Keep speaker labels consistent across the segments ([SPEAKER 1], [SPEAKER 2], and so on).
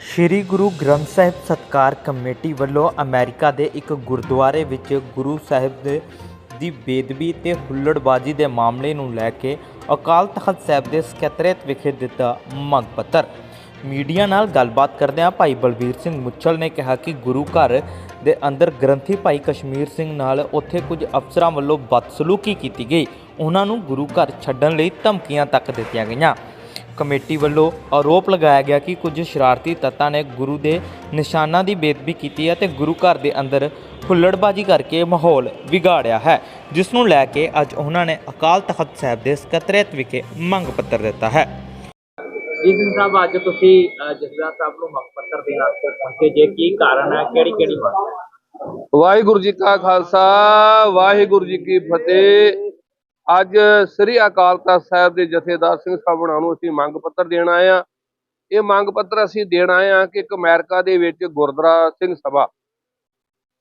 [SPEAKER 1] ਸ਼੍ਰੀ ਗੁਰੂ ਗ੍ਰੰਥ ਸਾਹਿਬ ਸਤਕਾਰ ਕਮੇਟੀ ਵੱਲੋਂ ਅਮਰੀਕਾ ਦੇ ਇੱਕ ਗੁਰਦੁਆਰੇ ਵਿੱਚ ਗੁਰੂ ਸਾਹਿਬ ਦੇ ਦੀ ਬੇਦਬੀ ਤੇ ਹੁੱਲੜਬਾਜ਼ੀ ਦੇ ਮਾਮਲੇ ਨੂੰ ਲੈ ਕੇ ਅਕਾਲ ਤਖਤ ਸਾਹਿਬ ਦੇ ਸਕੱਤਰੇਤ ਵਿਖੇ ਦਿੱਤਾ ਮੰਗ ਪੱਤਰ। ਮੀਡੀਆ ਨਾਲ ਗੱਲਬਾਤ ਕਰਦਿਆਂ ਭਾਈ ਬਲਬੀਰ ਸਿੰਘ ਮੁੱਛਲ ਨੇ ਕਿਹਾ ਕਿ ਗੁਰੂ ਘਰ ਦੇ ਅੰਦਰ ਗ੍ਰੰਥੀ ਭਾਈ ਕਸ਼ਮੀਰ ਸਿੰਘ ਨਾਲ ਉੱਥੇ ਕੁਝ ਅਫਸਰਾਂ ਵੱਲੋਂ ਬਦਸਲੂਕੀ ਕੀਤੀ ਗਈ। ਉਹਨਾਂ ਨੂੰ ਗੁਰੂ ਘਰ ਛੱਡਣ ਲਈ ਧਮਕੀਆਂ ਤੱਕ ਦਿੱਤੀਆਂ ਗਈਆਂ। ਕਮੇਟੀ ਵੱਲੋਂ ਆਰੋਪ ਲਗਾਇਆ ਗਿਆ ਕਿ ਕੁਝ ਸ਼ਰਾਰਤੀ ਤੱਤਾਂ ਨੇ ਗੁਰੂ ਦੇ ਨਿਸ਼ਾਨਾਂ ਦੀ ਬੇਦਬੀ ਕੀਤੀ ਹੈ ਤੇ ਗੁਰੂ ਘਰ ਦੇ ਅੰਦਰ ਹੁੱਲੜਬਾਜ਼ੀ ਕਰਕੇ ਮਾਹੌਲ ਵਿਗਾੜਿਆ ਹੈ ਜਿਸ ਨੂੰ ਲੈ ਕੇ ਅੱਜ ਉਹਨਾਂ ਨੇ ਅਕਾਲ ਤਖਤ ਸਾਹਿਬ ਦੇ ਸਕੱਤਰੇਤ ਵਿਖੇ ਮੰਗ ਪੱਤਰ ਦਿੱਤਾ ਹੈ।
[SPEAKER 2] ਜੀ ਸਿੰਘ ਸਾਹਿਬ ਅੱਜ ਤੁਸੀਂ ਜਥੇਦਾਰ ਸਾਹਿਬ ਨੂੰ ਮੰਗ ਪੱਤਰ ਦੇਣ ਵਾਸਤੇ ਪਹੁੰਚੇ ਜੇ ਕੀ ਕਾਰਨ ਹੈ ਕਿਹੜੀ ਕਿਹੜੀ ਮੰਗ
[SPEAKER 3] ਵਾਹਿਗੁਰੂ ਜੀ ਕਾ ਖਾਲਸਾ ਵਾਹਿਗੁਰੂ ਜੀ ਕੀ ਫਤਿਹ। ਅੱਜ ਸ੍ਰੀ ਅਕਾਲ ਤਖਤ ਸਾਹਿਬ ਦੇ ਜਥੇਦਾਰ ਸਿੰਘ ਸਾਹਿਬਾਨਾਂ ਨੂੰ ਅਸੀਂ ਮੰਗ ਪੱਤਰ ਦੇਣ ਆਏ ਆ ਇਹ ਮੰਗ ਪੱਤਰ ਅਸੀਂ ਦੇਣ ਆਏ ਆ ਕਿ ਇੱਕ ਅਮਰੀਕਾ ਦੇ ਵਿੱਚ ਗੁਰਦੁਆਰਾ ਸਿੰਘ ਸਭਾ,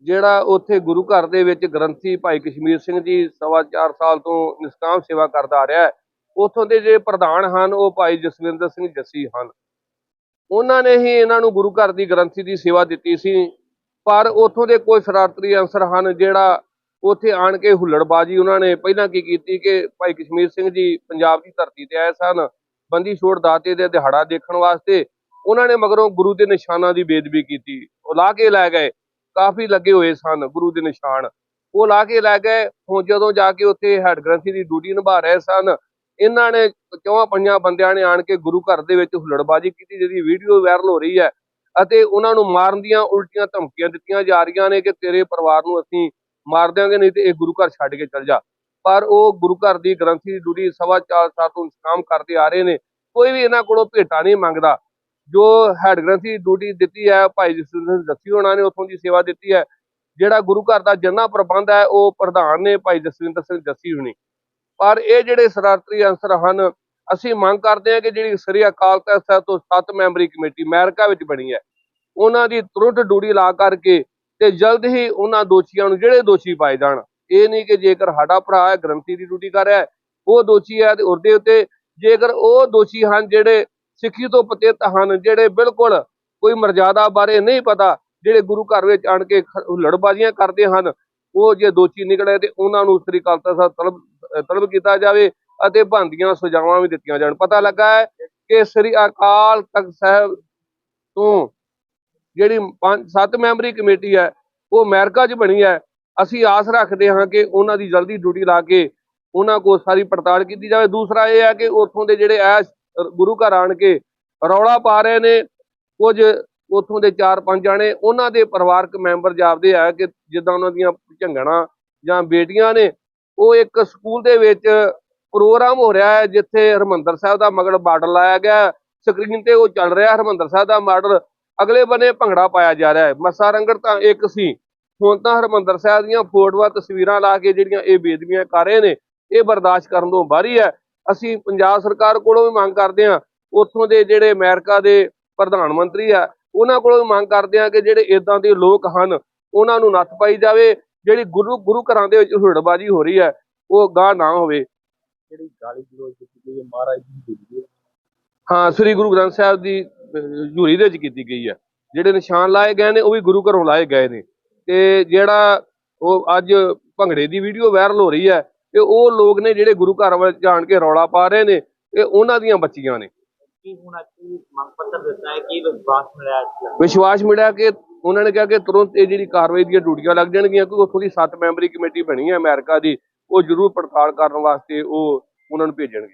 [SPEAKER 3] ਜਿਹੜਾ ਉੱਥੇ ਗੁਰੂ ਘਰ ਦੇ ਵਿੱਚ ਗ੍ਰੰਥੀ ਭਾਈ ਕਸ਼ਮੀਰ ਸਿੰਘ ਜੀ ਸਵਾ ਚਾਰ ਸਾਲ ਤੋਂ ਨਿਸ਼ਕਾਮ ਸੇਵਾ ਕਰਦਾ ਆ ਰਿਹਾ ਹੈ। ਉੱਥੋਂ ਦੇ ਜਿਹੜੇ ਪ੍ਰਧਾਨ ਹਨ, ਉਹ ਭਾਈ ਜਸਵਿੰਦਰ ਸਿੰਘ ਜੱਸੀ ਹਨ। ਉਹਨਾਂ ਨੇ ਹੀ ਇਹਨਾਂ ਨੂੰ ਗੁਰੂ ਘਰ ਦੀ ਗ੍ਰੰਥੀ ਦੀ ਸੇਵਾ ਦਿੱਤੀ ਸੀ, ਪਰ ਉੱਥੋਂ ਦੇ ਕੋਈ ਸ਼ਰਾਰਤੀ ਅਨਸਰ ਹਨ, ਜਿਹੜਾ ਉੱਥੇ ਆਣ ਕੇ ਹੁੱਲੜਬਾਜੀ ਉਹਨਾਂ ਨੇ ਪਹਿਲਾਂ ਕੀ ਕੀਤੀ ਕਿ ਭਾਈ ਕਸ਼ਮੀਰ ਸਿੰਘ ਜੀ ਪੰਜਾਬ ਦੀ ਧਰਤੀ ਤੇ ਆਏ ਸਨ, ਬੰਦੀ ਛੋੜ ਦਾਤੇ ਦੇ ਦਿਹਾੜਾ ਦੇਖਣ ਵਾਸਤੇ। ਉਹਨਾਂ ਨੇ ਮਗਰੋਂ ਗੁਰੂ ਦੇ ਨਿਸ਼ਾਨਾਂ ਦੀ ਬੇਦਬੀ ਕੀਤੀ। ਉਹ ਲਾ ਕੇ ਲੈ ਗਏ। ਕਾਫੀ ਲੱਗੇ ਹੋਏ ਸਨ ਗੁਰੂ ਦੇ ਨਿਸ਼ਾਨ। ਉਹ ਲਾ ਕੇ ਲੈ ਗਏ। ਹੁਣ ਜਦੋਂ ਜਾ ਕੇ ਉੱਥੇ ਹੈਡ ਗ੍ਰੰਥੀ ਦੀ ਡਿਊਟੀ ਨਿਭਾ ਰਹੇ ਸਨ, ਇਹਨਾਂ ਨੇ ਚੌਹਾਂ ਪੰਜਾਂ ਬੰਦਿਆਂ ਨੇ ਆਣ ਕੇ ਗੁਰੂ ਘਰ ਦੇ ਵਿੱਚ ਹੁੱਲੜਬਾਜੀ ਕੀਤੀ, ਜਿਹਦੀ ਵੀਡੀਓ ਵਾਇਰਲ ਹੋ ਰਹੀ ਹੈ। ਅਤੇ ਉਹਨਾਂ ਨੂੰ ਮਾਰਨ ਦੀਆਂ ਉਲਟੀਆਂ ਧਮਕੀਆਂ ਦਿੱਤੀਆਂ ਜਾ ਰਹੀਆਂ ਨੇ ਕਿ ਤੇਰੇ ਪਰਿਵਾਰ ਨੂੰ ਅਸੀਂ ਮਾਰ ਦਿਆਂਗੇ, ਨਹੀਂ ਤੇ ਇਹ ਗੁਰੂ ਘਰ ਛੱਡ ਕੇ ਚਲ ਜਾ। ਪਰ ਉਹ ਗੁਰੂ ਘਰ ਦੀ ਗ੍ਰੰਥੀ ਦੀ ਡਿਊਟੀ ਸਵਾ ਚਾਰ ਸਾਲ ਤੋਂ ਕੰਮ ਕਰਦੇ ਆ ਰਹੇ ਨੇ। ਕੋਈ ਵੀ ਇਹਨਾਂ ਕੋਲੋਂ ਭੇਟਾ ਨਹੀਂ ਮੰਗਦਾ। ਜੋ ਹੈਡ ਗ੍ਰੰਥੀ ਦੀ ਡਿਊਟੀ ਦਿੱਤੀ ਹੈ, ਭਾਈ ਜਸਵਿੰਦਰ ਸਿੰਘ ਜੱਸੀ ਹੋਣਾ ਨੇ ਉੱਥੋਂ ਦੀ ਸੇਵਾ ਦਿੱਤੀ ਹੈ। ਜਿਹੜਾ ਗੁਰੂ ਘਰ ਦਾ ਜਿੰਨਾ ਪ੍ਰਬੰਧ ਹੈ, ਉਹ ਪ੍ਰਧਾਨ ਨੇ ਭਾਈ ਜਸਵਿੰਦਰ ਸਿੰਘ ਜੱਸੀ ਹੋਣੀ। ਪਰ ਇਹ ਜਿਹੜੇ ਸਰਾਰਤਰੀ ਅਨਸਰ ਹਨ, ਅਸੀਂ ਮੰਗ ਕਰਦੇ ਹਾਂ ਕਿ ਜਿਹੜੀ ਸ੍ਰੀ ਅਕਾਲ ਤਖਤ ਸਾਹਿਬ ਤੋਂ ਸੱਤ ਮੈਂਬਰੀ ਕਮੇਟੀ ਅਮਰੀਕਾ ਵਿੱਚ ਬਣੀ ਹੈ, ਉਹਨਾਂ ਦੀ ਤੁਰੰਤ ਡਿਊਟੀ ਲਾ ਕਰਕੇ ਤੇ ਜਲਦ ਹੀ ਉਹਨਾਂ ਦੋਸ਼ੀਆਂ ਨੂੰ ਜਿਹੜੇ ਦੋਸ਼ੀ ਪਾਏ ਜਾਣ। ਇਹ ਨਹੀਂ ਕਿ ਜੇਕਰ ਸਾਡਾ ਭਰਾ ਹੈ, ਗ੍ਰੰਥੀ ਦੀ ਡਿਊਟੀ ਕਰ ਰਿਹਾ ਹੈ, ਉਹ ਦੋਸ਼ੀ ਹੈ ਤੇ ਉਹਦੇ ਉੱਤੇ ਜੇਕਰ ਉਹ ਦੋਸ਼ੀ ਹਨ ਜਿਹੜੇ ਸਿੱਖੀ ਤੋਂ ਪਤਿਤ ਹਨ, ਜਿਹੜੇ ਬਿਲਕੁਲ ਕੋਈ ਮਰਜ਼ਾਦਾ ਬਾਰੇ ਨਹੀਂ ਪਤਾ, ਜਿਹੜੇ ਗੁਰੂ ਘਰ ਵਿੱਚ ਆਣ ਕੇ ਲੜਬਾਜ਼ੀਆਂ ਕਰਦੇ ਹਨ, ਉਹ ਜੇ ਦੋਸ਼ੀ ਨਿਕਲੇ ਤੇ ਉਹਨਾਂ ਨੂੰ ਸ੍ਰੀ ਅਕਾਲ ਤਖਤ ਸਾਹਿਬ ਤਲਬ ਤਲਬ ਕੀਤਾ ਜਾਵੇ ਅਤੇ ਬੰਦੀਆਂ ਸਜ਼ਾਵਾਂ ਵੀ ਦਿੱਤੀਆਂ ਜਾਣ। ਪਤਾ ਲੱਗਾ ਹੈ ਕਿ ਸ੍ਰੀ ਅਕਾਲ ਤਖਤ ਸਾਹਿਬ ਤੋਂ ਜਿਹੜੀ ਪੰਜ, ਸੱਤ ਮੈਂਬਰੀ ਕਮੇਟੀ ਹੈ, ਉਹ ਅਮਰੀਕਾ 'ਚ ਬਣੀ ਹੈ। ਅਸੀਂ ਆਸ ਰੱਖਦੇ ਹਾਂ ਕਿ ਉਹਨਾਂ ਦੀ ਜਲਦੀ ਡਿਊਟੀ ਲਾ ਕੇ ਉਹਨਾਂ ਕੋਲ ਸਾਰੀ ਪੜਤਾਲ ਕੀਤੀ ਜਾਵੇ। ਦੂਸਰਾ ਇਹ ਹੈ ਕਿ ਉੱਥੋਂ ਦੇ ਜਿਹੜੇ ਐਸ ਗੁਰੂ ਘਰ ਆਣ ਕੇ ਰੌਲਾ ਪਾ ਰਹੇ ਨੇ, ਕੁਝ ਉੱਥੋਂ ਦੇ ਚਾਰ ਪੰਜ ਜਾਣੇ, ਉਹਨਾਂ ਦੇ ਪਰਿਵਾਰਕ ਮੈਂਬਰ ਜਾਪਦੇ ਆ ਕਿ ਜਿੱਦਾਂ ਉਹਨਾਂ ਦੀਆਂ ਝੰਗਣਾ ਜਾਂ ਬੇਟੀਆਂ ਨੇ, ਉਹ ਇੱਕ ਸਕੂਲ ਦੇ ਵਿੱਚ ਪ੍ਰੋਗਰਾਮ ਹੋ ਰਿਹਾ ਹੈ, ਜਿੱਥੇ ਹਰਮੰਦਰ ਸਾਹਿਬ ਦਾ ਮਗਰ ਬਾਰਡਰ ਲਾਇਆ ਗਿਆ ਸਕਰੀਨ ਤੇ ਉਹ ਚੱਲ ਰਿਹਾ ਹਰਮੰਦਰ ਸਾਹਿਬ ਦਾ ਮਾਡਲ ਅਗਲੇ ਬੰਨੇ ਭੰਗੜਾ ਪਾਇਆ ਜਾ ਰਿਹਾ ਹੈ। ਮੱਸਾ ਰੰਗੜ ਤਾਂ ਇੱਕ ਸੀ। ਹੁਣ ਤਾਂ ਹਰਮੰਦਰ ਸਾਹਿਬ ਦੀਆਂ ਫੋਟੋਆਂ ਤਸਵੀਰਾਂ ਲਾ ਕੇ ਜਿਹੜੀਆਂ ਇਹ ਬੇਦਬੀਆਂ ਕਰ ਰਹੇ ਨੇ ਇਹ ਬਰਦਾਸ਼ਤ ਕਰਨ ਤੋਂ ਬਾਹਰੀ ਹੈ ਅਸੀਂ ਪੰਜਾਬ ਸਰਕਾਰ ਕੋਲੋਂ ਵੀ ਮੰਗ ਕਰਦੇ ਹਾਂ ਉੱਥੋਂ ਦੇ ਜਿਹੜੇ ਅਮਰੀਕਾ ਦੇ ਪ੍ਰਧਾਨ ਮੰਤਰੀ ਆ ਉਹਨਾਂ ਕੋਲੋਂ ਵੀ ਮੰਗ ਕਰਦੇ ਹਾਂ ਕਿ ਜਿਹੜੇ ਇਦਾਂ ਦੇ ਲੋਕ ਹਨ ਉਹਨਾਂ ਨੂੰ ਨੱਥ ਪਾਈ ਜਾਵੇ। ਜਿਹੜੀ ਗੁਰੂ ਗੁਰੂ ਘਰਾਂ ਦੇ ਵਿੱਚ ਹੁੜਬਾਜੀ ਹੋ ਰਹੀ ਹੈ ਉਹ ਗਾਹ ਨਾ ਹੋਵੇ।
[SPEAKER 2] ਜਿਹੜੀ ਗਾਲੀ ਗਲੋਚ ਕੀਤੀ ਗਈ ਹੈ ਮਹਾਰਾਜ ਦੀ ਬੇਦਬੀ
[SPEAKER 3] ਹਾਂ ਸ੍ਰੀ ਗੁਰੂ ਗ੍ਰੰਥ ਸਾਹਿਬ ਦੀ ਹਜ਼ੂਰੀ ਦੇ ਵਿੱਚ ਕੀਤੀ ਗਈ ਹੈ। ਜਿਹੜੇ ਨਿਸ਼ਾਨ ਲਾਏ ਗਏ ਨੇ ਉਹ ਵੀ ਗੁਰੂ ਘਰੋਂ ਲਾਏ ਗਏ ਨੇ। ਤੇ ਜਿਹੜਾ ਉਹ ਅੱਜ ਭੰਗੜੇ ਦੀ ਵੀਡੀਓ ਵਾਇਰਲ ਹੋ ਰਹੀ ਹੈ ਤੇ ਉਹ ਲੋਕ ਨੇ ਜਿਹੜੇ ਗੁਰੂ ਘਰ ਵਿੱਚ ਜਾਣ ਕੇ ਰੌਲਾ ਪਾ ਰਹੇ ਨੇ ਇਹ ਉਹਨਾਂ ਦੀਆਂ ਬੱਚੀਆਂ ਨੇ।
[SPEAKER 2] ਕੀ ਹੁਣ ਅੱਜ ਮੰਗ ਪੱਤਰ ਦਿੱਤਾ ਹੈ? ਕੀ ਮਿਲਿਆ?
[SPEAKER 3] ਵਿਸ਼ਵਾਸ ਮਿਲਿਆ ਕਿ ਉਹਨਾਂ ਨੇ ਕਿਹਾ ਕਿ ਤੁਰੰਤ ਇਹ ਜਿਹੜੀ ਕਾਰਵਾਈ ਦੀਆਂ ਡਿਊਟੀਆਂ ਲੱਗ ਜਾਣਗੀਆਂ ਕਿਉਂਕਿ ਉੱਥੋਂ ਦੀ ਸੱਤ ਮੈਂਬਰੀ ਕਮੇਟੀ ਬਣੀ ਹੈ ਅਮਰੀਕਾ ਦੀ ਉਹ ਜ਼ਰੂਰ ਪੜਤਾਲ ਕਰਨ ਵਾਸਤੇ ਉਹ ਉਹਨਾਂ ਨੂੰ ਭੇਜਣਗੇ।